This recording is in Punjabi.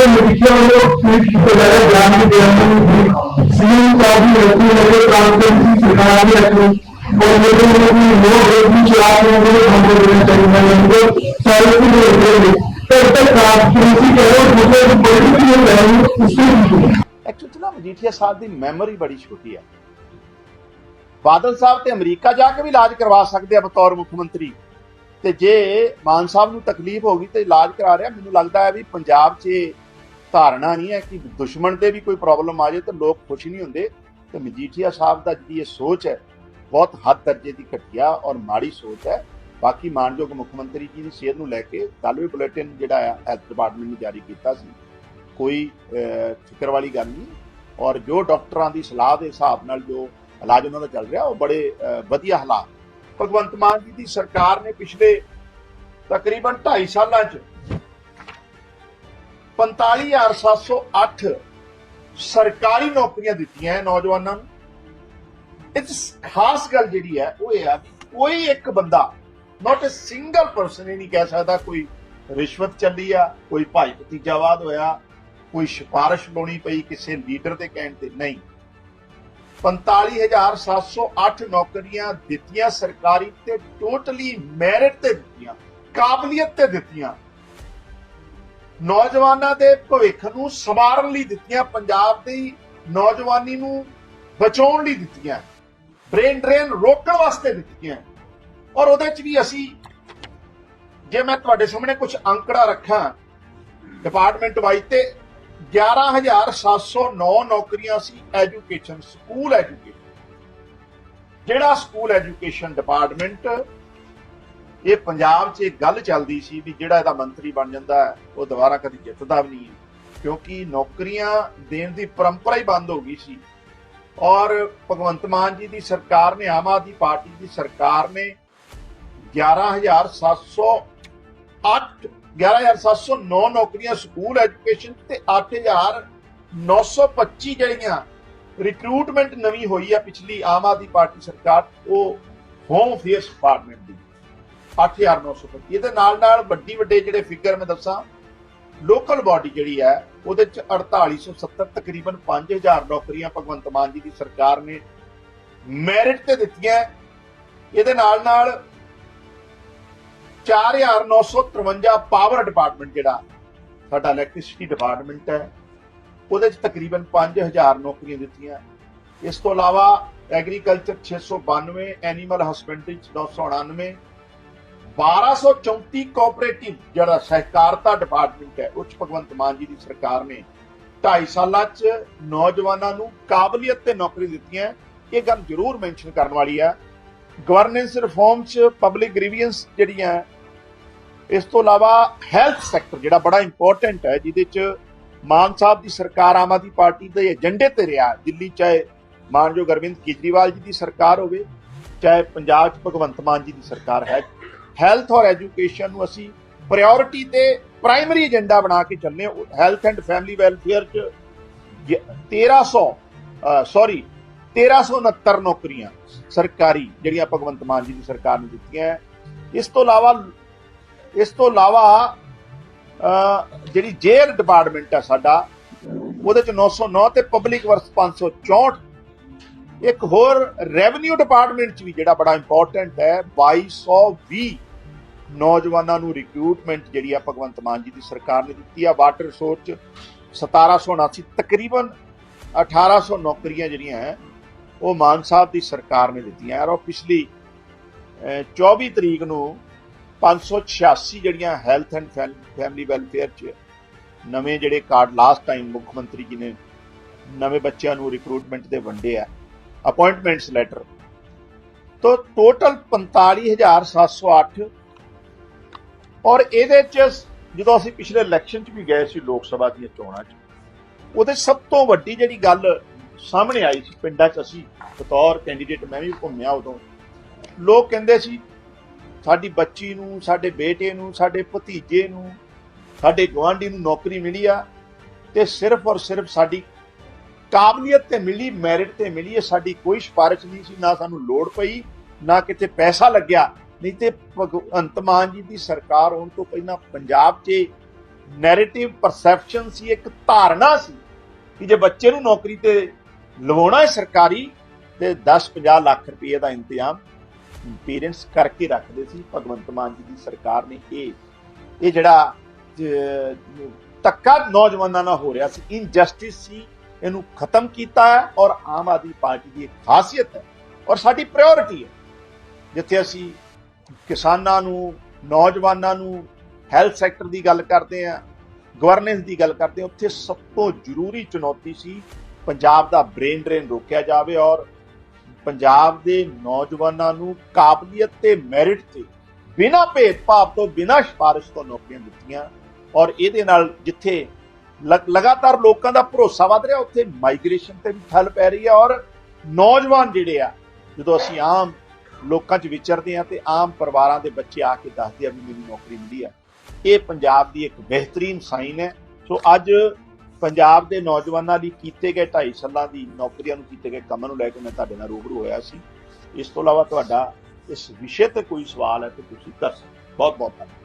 ਦੇ ਮਰੀਜ਼ਾਂ ਵੱਲੋਂ ਟਵੀਟ ਕੀਤੇ ਜਾ ਰਹੇ ਬਿਆਨ ਦੇ ਬਿਆਨ ਸੀਐਮ ਸਾਹਿਬ ਦੀ ਰੋਟੀ ਲਗੇ ਕਾਂਗਰਸ ਸਰਕਾਰ ਦੀ ਅਕਲ और मेरे लिए भी वो रेडी जो आप लोगों को हम लोग देना चाहिए मैं उनको सारे को दे देंगे तो तक आप किसी कह रहे हो मुझे तो पॉलिटिकल हो रहा है उससे भी ਐਕਚੁਅਲੀ ਨਾ ਮਜੀਠੀਆ ਸਾਹਿਬ ਦੀ ਮੈਮਰੀ ਬੜੀ ਛੋਟੀ ਆ ਬਾਦਲ ਸਾਹਿਬ ਤੇ ਅਮਰੀਕਾ ਜਾ ਕੇ ਵੀ ਇਲਾਜ ਕਰਵਾ ਸਕਦੇ ਆ ਬਤੌਰ ਮੁੱਖ ਮੰਤਰੀ ਤੇ ਜੇ ਮਾਨ ਸਾਹਿਬ ਨੂੰ ਤਕਲੀਫ ਹੋ ਗਈ ਤੇ ਇਲਾਜ ਕਰਾ ਰਿਹਾ ਮੈਨੂੰ ਲੱਗਦਾ ਹੈ ਵੀ ਪੰਜਾਬ 'ਚ ਇਹ ਧਾਰਨਾ ਨਹੀਂ ਹੈ ਕਿ ਦੁਸ਼ਮਣ ਦੇ ਵੀ ਕੋਈ ਪ੍ਰੋਬਲਮ ਆ ਜਾਏ ਤਾਂ ਲੋਕ ਖੁਸ਼ ਨਹੀਂ ਹੁੰਦੇ। ਤੇ ਮਜੀਠੀਆ ਸਾਹਿਬ ਦਾ ਜਿਹੜੀ ਇਹ ਸੋਚ ਹੈ, ਬਹੁਤ ਹੱਦ ਦਰਜੇ ਦੀ ਘਟੀਆ ਔਰ ਮਾੜੀ ਸੋਚ ਹੈ। ਬਾਕੀ ਮਾਨਯੋਗ ਮੁੱਖ ਮੰਤਰੀ ਜੀ ਦੀ ਸਿਹਤ ਨੂੰ ਲੈ ਕੇ ਕੱਲ੍ਹ ਵੀ ਬੁਲੇਟਿਨ ਜਿਹੜਾ ਆ, ਹੈਲਥ ਡਿਪਾਰਟਮੈਂਟ ਨੇ ਜਾਰੀ ਕੀਤਾ ਸੀ। ਕੋਈ ਫਿਕਰ ਵਾਲੀ ਗੱਲ ਨਹੀਂ। ਔਰ ਜੋ ਡਾਕਟਰਾਂ ਦੀ ਸਲਾਹ ਦੇ ਹਿਸਾਬ ਨਾਲ ਜੋ ਇਲਾਜ ਉਹਨਾਂ ਦਾ ਚੱਲ ਰਿਹਾ, ਉਹ ਬੜੇ ਵਧੀਆ ਹਾਲਾਤ। ਭਗਵੰਤ ਮਾਨ ਜੀ ਦੀ ਸਰਕਾਰ ਨੇ ਪਿਛਲੇ ਤਕਰੀਬਨ 2.5 ਸਾਲਾਂ 'ਚ 45708 ਸਰਕਾਰੀ ਨੌਕਰੀਆਂ ਦਿੱਤੀਆਂ ਹੈ ਨੌਜਵਾਨਾਂ ਨੂੰ। ਇਹ ਖਾਸ ਗੱਲ ਜਿਹੜੀ ਹੈ, ਉਹ ਇਹ ਆ ਕੋਈ ਇੱਕ ਬੰਦਾ ਨਾਟ ਅ ਸਿੰਗਲ ਪਰਸਨ ਇਹ ਨਹੀਂ ਕਹਿ ਸਕਦਾ ਕੋਈ ਰਿਸ਼ਵਤ ਚੱਲੀ ਆ, ਕੋਈ ਭਾਈ ਭਤੀਜਾਵਾਦ ਹੋਇਆ, ਕੋਈ ਸਿਫਾਰਿਸ਼ ਲਾਉਣੀ ਪਈ ਕਿਸੇ ਲੀਡਰ ਦੇ ਕਹਿਣ ਤੇ ਨਹੀਂ। 45708 ਨੌਕਰੀਆਂ ਦਿੱਤੀਆਂ ਸਰਕਾਰੀ ਤੇ ਟੋਟਲੀ ਮੈਰਿਟ ਤੇ ਦਿੱਤੀਆਂ, ਕਾਬਲੀਅਤ ਤੇ ਦਿੱਤੀਆਂ। ਨੌਜਵਾਨਾਂ ਦੇ ਭਵਿੱਖ ਨੂੰ ਸੰਵਾਰਨ ਲਈ ਦਿੱਤੀਆਂ, ਪੰਜਾਬ ਦੀ ਨੌਜਵਾਨੀ ਨੂੰ ਬਚਾਉਣ ਲਈ ਦਿੱਤੀਆਂ ਬ੍ਰੇਨ ਡਰੇਨ ਰੋਕਣ ਵਾਸਤੇ ਦਿੱਤੀਆਂ। ਔਰ ਉਹਦੇ ਚ ਵੀ ਅਸੀਂ, ਜੇ ਮੈਂ ਤੁਹਾਡੇ ਸਾਹਮਣੇ ਕੁਝ ਅੰਕੜਾ ਰੱਖਾਂ ਡਿਪਾਰਟਮੈਂਟ ਵਾਈਜ਼ ਤੇ 11709 ਨੌਕਰੀਆਂ ਸੀ ਐਜੂਕੇਸ਼ਨ ਸਕੂਲ ਐਜੂਕੇਸ਼ਨ ਜਿਹੜਾ ਸਕੂਲ ਐਜੂਕੇਸ਼ਨ ਡਿਪਾਰਟਮੈਂਟ ਇਹ ਪੰਜਾਬ 'ਚ ਇੱਕ ਗੱਲ ਚੱਲਦੀ ਸੀ ਵੀ ਜਿਹੜਾ ਇਹਦਾ ਮੰਤਰੀ ਬਣ ਜਾਂਦਾ ਹੈ, ਉਹ ਦੁਬਾਰਾ ਕਦੀ ਜਿੱਤਦਾ ਵੀ ਨਹੀਂ ਹੈ। ਕਿਉਂਕਿ ਨੌਕਰੀਆਂ ਦੇਣ ਦੀ ਪਰੰਪਰਾ ਹੀ ਬੰਦ ਹੋ ਗਈ ਸੀ। ਔਰ ਭਗਵੰਤ ਮਾਨ ਜੀ ਦੀ ਸਰਕਾਰ ਨੇ ਆਮ ਆਦਮੀ ਪਾਰਟੀ ਦੀ ਸਰਕਾਰ ਨੇ 11708 11709 ਨੌਕਰੀਆਂ ਸਕੂਲ ਐਜੂਕੇਸ਼ਨ ਤੇ 8925 ਜਿਹੜੀਆਂ ਰਿਕਰੂਟਮੈਂਟ ਨਵੀਂ ਹੋਈ ਆ ਪਿਛਲੀ ਆਮ ਆਦਮੀ ਪਾਰਟੀ ਸਰਕਾਰ ਉਹ ਹੋਮ ਅਫੇਅਰਸ ਡਿਪਾਰਟਮੈਂਟ ਦੀ। 8925 ਇਹਦੇ ਨਾਲ ਨਾਲ ਵੱਡੀ ਵੱਡੇ ਜਿਹੜੇ ਫਿਗਰ ਮੈਂ ਦੱਸਾਂ ਲੋਕਲ ਬਾਡੀ ਜਿਹੜੀ ਹੈ, ਉਹਦੇ ਚ 4870 ਤਕਰੀਬਨ 5000 ਨੌਕਰੀਆਂ ਭਗਵੰਤ ਮਾਨ ਜੀ ਦੀ ਸਰਕਾਰ ਨੇ ਮੈਰਿਟ ਤੇ ਦਿੱਤੀਆਂ। ਇਹਦੇ ਨਾਲ ਨਾਲ 4953 ਪਾਵਰ ਡਿਪਾਰਟਮੈਂਟ ਜਿਹੜਾ, ਸਾਡਾ ਇਲੈਕਟ੍ਰਿਸਿਟੀ ਡਿਪਾਰਟਮੈਂਟ ਹੈ, ਉਹਦੇ ਚ ਤਕਰੀਬਨ 5000 ਨੌਕਰੀਆਂ ਦਿੱਤੀਆਂ। ਇਸ ਤੋਂ ਇਲਾਵਾ ਐਗਰੀਕਲਚਰ 692 ਐਨੀਮਲ ਹਸਬੈਂਡਰੀ 999 1234 ਕੋਆਪਰੇਟਿਵ ਜਿਹੜਾ ਸਹਿਕਾਰਤਾ ਡਿਪਾਰਟਮੈਂਟ ਹੈ, ਉੱਚ ਭਗਵੰਤ ਮਾਨ ਜੀ ਦੀ ਸਰਕਾਰ ਨੇ 2.5 ਸਾਲਾਂ 'ਚ ਨੌਜਵਾਨਾਂ ਨੂੰ ਕਾਬਲੀਅਤ ਤੇ ਨੌਕਰੀ ਦਿੱਤੀਆਂ ਇਹ ਗੱਲ ਜ਼ਰੂਰ ਮੈਂਸ਼ਨ ਕਰਨ ਵਾਲੀ ਹੈ। ਗਵਰਨੈਂਸ ਰਿਫਾਰਮ 'ਚ ਪਬਲਿਕ ਗ੍ਰੀਵੀਅੰਸ ਜਿਹੜੀਆਂ ਇਸ ਤੋਂ ਇਲਾਵਾ ਹੈਲਥ ਸੈਕਟਰ ਜਿਹੜਾ ਬੜਾ ਇੰਪੋਰਟੈਂਟ ਹੈ, ਜਿਹਦੇ 'ਚ ਮਾਨ ਸਾਹਿਬ ਦੀ ਸਰਕਾਰ ਆਮ ਆਦਮੀ ਪਾਰਟੀ ਦੇ ਏਜੰਡੇ ਤੇ ਰਿਹਾ ਦਿੱਲੀ ਚਾਹੇ ਮਾਨਯੋਗ ਅਰਵਿੰਦ ਕੇਜਰੀਵਾਲ ਜੀ ਦੀ ਸਰਕਾਰ ਹੋਵੇ, ਚਾਹੇ ਪੰਜਾਬ 'ਚ ਭਗਵੰਤ ਮਾਨ ਜੀ ਦੀ ਸਰਕਾਰ ਹੈ। ਹੈਲਥ ਔਰ ਐਜੂਕੇਸ਼ਨ ਨੂੰ ਅਸੀਂ ਪ੍ਰਾਇੋਰਟੀ ਤੇ ਪ੍ਰਾਇਮਰੀ ਏਜੰਡਾ ਬਣਾ ਕੇ ਚੱਲਨੇ ਹੈਲਥ ਐਂਡ ਫੈਮਿਲੀ ਵੈਲਫੇਅਰ 'ਚ ਜ- 1300 ਸੌਰੀ 1369 ਨੌਕਰੀਆਂ ਸਰਕਾਰੀ, ਜਿਹੜੀਆਂ ਭਗਵੰਤ ਮਾਨ ਜੀ ਦੀ ਸਰਕਾਰ ਨੇ ਦਿੱਤੀਆਂ ਹੈ। ਇਸ ਤੋਂ ਇਲਾਵਾ, ਇਸ ਤੋਂ ਇਲਾਵਾ ਜਿਹੜੀ ਜੇਲ੍ਹ ਡਿਪਾਰਟਮੈਂਟ ਹੈ ਸਾਡਾ, ਉਹਦੇ ਚ 909 ਤੇ ਪਬਲਿਕ ਵਰਕਸ 564 ਇੱਕ ਹੋਰ ਰੈਵਨਿਊ ਡਿਪਾਰਟਮੈਂਟ ਚ ਵੀ ਜਿਹੜਾ ਬੜਾ ਇੰਪੋਰਟੈਂਟ ਹੈ 2220 ਨੌਜਵਾਨਾਂ ਨੂੰ ਰਿਕਰੂਟਮੈਂਟ ਜਿਹੜੀ ਆ ਭਗਵੰਤ ਮਾਨ ਜੀ ਦੀ ਸਰਕਾਰ ਨੇ ਦਿੱਤੀ ਆ। ਵਾਟਰ ਰਿਸੋਰਸ ਚ 1779 ਤਕਰੀਬਨ 1800 ਨੌਕਰੀਆਂ ਜਿਹੜੀਆਂ ਹੈ ਉਹ ਮਾਨ ਸਾਹਿਬ ਦੀ ਸਰਕਾਰ ਨੇ ਦਿੱਤੀਆਂ ਔਰ ਉਹ ਪਿਛਲੀ ਅਹ, 24 ਤਰੀਕ ਨੂੰ 586 ਜਿਹੜੀਆਂ ਹੈਲਥ ਐਂਡ ਫੈਮਿਲੀ ਵੈਲਫੇਅਰ ਚ ਨਵੇਂ ਜਿਹੜੇ ਕਾਰਡ ਲਾਸਟ ਟਾਈਮ ਮੁੱਖ ਮੰਤਰੀ ਜੀ ਨੇ ਨਵੇਂ ਬੱਚਿਆਂ ਨੂੰ ਰਿਕਰੂਟਮੈਂਟ ਦੇ ਵੰਡੇ ਆ। ਅਪਾਇੰਟਮੈਂਟਸ ਲੈਟਰ ਤੋਂ ਟੋਟਲ 45708 ਔਰ ਇਹਦੇ ਚ ਜਦੋਂ ਅਸੀਂ ਪਿਛਲੇ ਇਲੈਕਸ਼ਨ ਚ ਵੀ ਗਏ ਸੀ ਲੋਕ ਸਭਾ ਦੀਆਂ ਚੋਣਾਂ ਚ, ਉਹਦੇ ਸਭ ਤੋਂ ਵੱਡੀ ਜਿਹੜੀ ਗੱਲ ਸਾਹਮਣੇ ਆਈ ਸੀ ਪਿੰਡਾਂ ਚ ਅਸੀਂ, ਬਤੌਰ ਕੈਂਡੀਡੇਟ ਮੈਂ ਵੀ ਘੁੰਮਿਆ ਉਦੋਂ। ਲੋਕ ਕਹਿੰਦੇ ਸੀ, ਸਾਡੀ ਬੱਚੀ ਨੂੰ, ਸਾਡੇ ਬੇਟੇ ਨੂੰ, ਸਾਡੇ ਭਤੀਜੇ ਨੂੰ, ਸਾਡੇ ਗਵਾਂਢੀ ਨੂੰ ਨੌਕਰੀ ਮਿਲੀ ਆ ਤੇ ਸਿਰਫ ਔਰ ਸਿਰਫ ਸਾਡੀ ਕਾਬਲੀਅਤ ਤੇ ਮਿਲੀ ਮੈਰਿਟ ਤੇ ਮਿਲੀ, ਇਹ ਸਾਡੀ ਕੋਈ ਸਿਫਾਰਿਸ਼ ਨਹੀਂ ਸੀ, ਨਾ ਸਾਨੂੰ ਲੋੜ ਪਈ, ਨਾ ਕਿਤੇ ਪੈਸਾ ਲੱਗਿਆ। ਨਹੀਂ ਤੇ ਭਗਵੰਤ ਮਾਨ ਜੀ ਦੀ ਸਰਕਾਰ ਹੋਣ ਤੋਂ ਪਹਿਲਾਂ ਪੰਜਾਬ 'ਚ ਨੈਰੇਟਿਵ ਪਰਸੈਪਸ਼ਨ ਸੀ, ਇੱਕ ਧਾਰਨਾ ਸੀ ਕਿ ਜੇ ਬੱਚੇ ਨੂੰ ਨੌਕਰੀ ਤੇ ਲਵਾਉਣਾ ਹੈ ਸਰਕਾਰੀ, ਤੇ 10-50 ਲੱਖ ਰੁਪਏ ਦਾ ਇੰਤਜ਼ਾਮ ਪੇਰੈਂਟਸ ਕਰਕੇ ਰੱਖਦੇ ਸੀ, ਭਗਵੰਤ ਮਾਨ ਜੀ ਦੀ ਸਰਕਾਰ ਨੇ ਇਹ ਇਹ ਜਿਹੜਾ ਜ- ਧੱਕਾ ਨੌਜਵਾਨਾਂ ਨਾਲ ਹੋ ਰਿਹਾ ਸੀ। ਇਨਜਸਟਿਸ ਸੀ ਇਹਨੂੰ ਖਤਮ ਕੀਤਾ ਹੈ ਔਰ ਆਮ ਆਦਮੀ ਪਾਰਟੀ ਦੀ ਇੱਕ ਖਾਸੀਅਤ ਹੈ ਔਰ ਸਾਡੀ ਪ੍ਰਾਇੋਰਟੀ ਹੈ। ਜਿੱਥੇ ਅਸੀਂ ਕਿਸਾਨਾਂ ਨੂੰ, ਨੌਜਵਾਨਾਂ ਨੂੰ ਹੈਲਥ ਸੈਕਟਰ ਦੀ ਗੱਲ ਕਰਦੇ ਆ ਗਵਰਨੈਂਸ ਦੀ ਗੱਲ ਕਰਦੇ ਹਾਂ, ਉੱਥੇ ਸਭ ਤੋਂ ਜ਼ਰੂਰੀ ਚੁਣੌਤੀ ਸੀ ਪੰਜਾਬ ਦਾ ਬ੍ਰੇਨ ਡਰੇਨ ਰੋਕਿਆ ਜਾਵੇ ਔਰ ਪੰਜਾਬ ਦੇ ਨੌਜਵਾਨਾਂ ਨੂੰ ਕਾਬਲੀਅਤ ਤੇ ਮੈਰਿਟ ਤੇ ਬਿਨਾਂ ਭੇਦਭਾਵ ਤੋਂ, ਬਿਨਾਂ ਸਿਫਾਰਿਸ਼ ਤੋਂ ਨੌਕਰੀਆਂ ਦਿੱਤੀਆਂ ਔਰ ਇਹਦੇ ਨਾਲ ਜਿੱਥੇ ਲਗਾਤਾਰ ਲੋਕਾਂ ਦਾ ਭਰੋਸਾ ਵਧ ਰਿਹਾ, ਉੱਥੇ ਮਾਈਗ੍ਰੇਸ਼ਨ ਤੇ ਵੀ ਠੱਲ ਪੈ ਰਹੀ ਹੈ ਔਰ ਨੌਜਵਾਨ ਜਿਹੜੇ ਆ, ਜਦੋਂ ਅਸੀਂ ਆਮ ਲੋਕਾਂ 'ਚ ਵਿਚਰਦੇ ਆ ਤੇ ਆਮ ਪਰਿਵਾਰਾਂ ਦੇ ਬੱਚੇ ਆ ਕੇ ਦੱਸਦੇ ਆ ਵੀ ਮੈਨੂੰ ਨੌਕਰੀ ਮਿਲੀ ਆ, ਇਹ ਪੰਜਾਬ ਦੀ ਇੱਕ ਬਿਹਤਰੀਨ ਸਾਈਨ ਹੈ। ਸੋ ਅੱਜ ਪੰਜਾਬ ਦੇ ਨੌਜਵਾਨਾਂ ਲਈ ਕੀਤੇ ਗਏ 2.5 ਸਾਲਾਂ ਦੀ ਨੌਕਰੀਆਂ ਨੂੰ ਕੀਤੇ ਗਏ ਕੰਮਾਂ ਨੂੰ ਲੈ ਕੇ ਮੈਂ ਤੁਹਾਡੇ ਨਾਲ ਰੂਬਰੂ ਹੋਇਆ ਸੀ। ਇਸ ਤੋਂ ਇਲਾਵਾ ਤੁਹਾਡਾ ਇਸ ਵਿਸ਼ੇ ਤੇ ਕੋਈ ਸਵਾਲ ਹੈ ਤਾਂ ਤੁਸੀਂ ਕਰ ਸਕਦੇ ਬਹੁਤ ਬਹੁਤ ਧੰਨਵਾਦ।